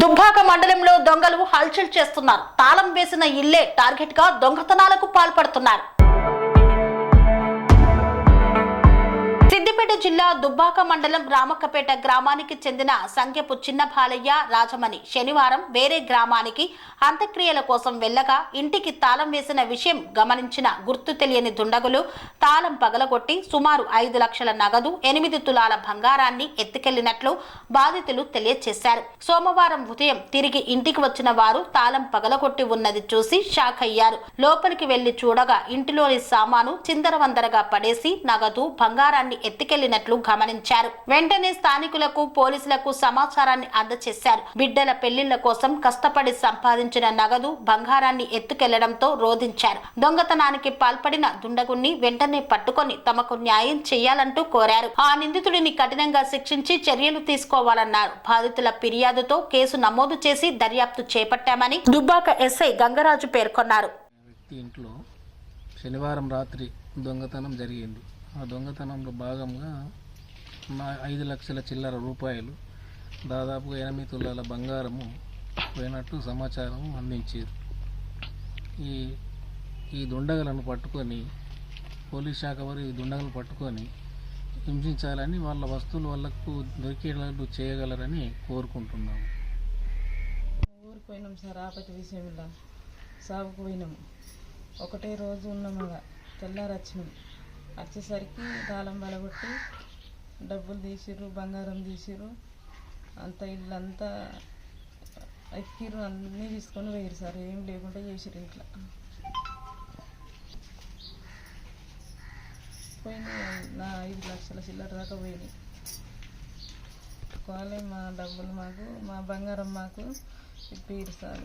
దుబ్బాక మండలంలో దొంగలు హల్చల్ చేస్తున్నారు. తాళం వేసిన ఇల్లే టార్గెట్గా దొంగతనాలకు పాల్పడుతున్నారు. సిద్దిపేట జిల్లా దుబ్బాక మండలం రామక్కపేట గ్రామానికి చెందిన సంఖ్యపు చిన్నబాలయ్య రాజమణి శనివారం వేరే గ్రామానికి అంత్యక్రియల కోసం వెళ్ళగా ఇంటికి తాళం వేసిన విషయం గమనించిన గుర్తు తెలియని దుండగులు తాళం పగలగొట్టి సుమారు ఐదు లక్షల నగదు ఎనిమిది తులాల బంగారాన్ని ఎత్తుకెళ్ళినట్లు బాధితులు తెలియజేశారు సోమవారం ఉదయం తిరిగి ఇంటికి వచ్చిన వారు తాళం పగలగొట్టి ఉన్నది చూసి షాక్ అయ్యారు. లోపలికి వెళ్ళి చూడగా ఇంటిలోని సామాను చిందరవందరగా పడేసి నగదు బంగారాన్ని తీసుకెళ్ళినట్లు గమనించారు. వెంటనే స్థానికులకు పోలీసులకు సమాచారాన్ని అందజేశారు బిడ్డల పెళ్ళిళ్ళ కోసం కష్టపడి సంపాదించిన నగదు బంగారాన్ని ఎత్తుకెళ్ళడంతో రోధించారు. దొంగతనానికి పాల్పడిన దుండగుణ్ణి వెంటనే పట్టుకొని తమకు న్యాయం చేయాలంటూ కోరారు. ఆ నిందితుడిని కఠినంగా శిక్షించి చర్యలు తీసుకోవాలన్నారు. బాధితుల ఫిర్యాదుతో కేసు నమోదు చేసి దర్యాప్తు చేపట్టామని దుబ్బాక ఎస్ఐ గంగరాజు పేర్కొన్నారు. శనివారం రాత్రి దొంగతనం జరిగింది. ఆ దొంగతనంలో భాగంగా నా ఐదు లక్షల చిల్లర రూపాయలు దాదాపుగా ఎనిమిది తులాల బంగారము పోయినట్టు సమాచారం అందించారు. ఈ ఈ దుండగలను పట్టుకొని పోలీస్ శాఖ వారు ఈ దుండగలను పట్టుకొని హింసించాలని వాళ్ళ వస్తువులు వాళ్ళకు దొరికేటట్లు చేయగలరని కోరుకుంటున్నాము. ఊరికి పోయినాం సార్ ఆపతి విషయంలో సాగుకు పోయినాము. ఒకటే రోజు ఉన్నామగా తెల్లారి వచ్చేసరికి తాళం బలగొట్టి డబ్బులు తీసిర్రు బంగారం తీసిర్రు. అంత ఇల్లంతా ఎక్కిర్రు అన్నీ తీసుకొని పోయారు సార్. ఏం లేకుండా చేసిర్రు ఇంట్లో. పోయినాయి నా ఐదు లక్షల చిల్లర దాకా పోయినాయి. కాలే మా డబ్బులు మాకు మా బంగారం మాకు ఇప్పిరు సార్.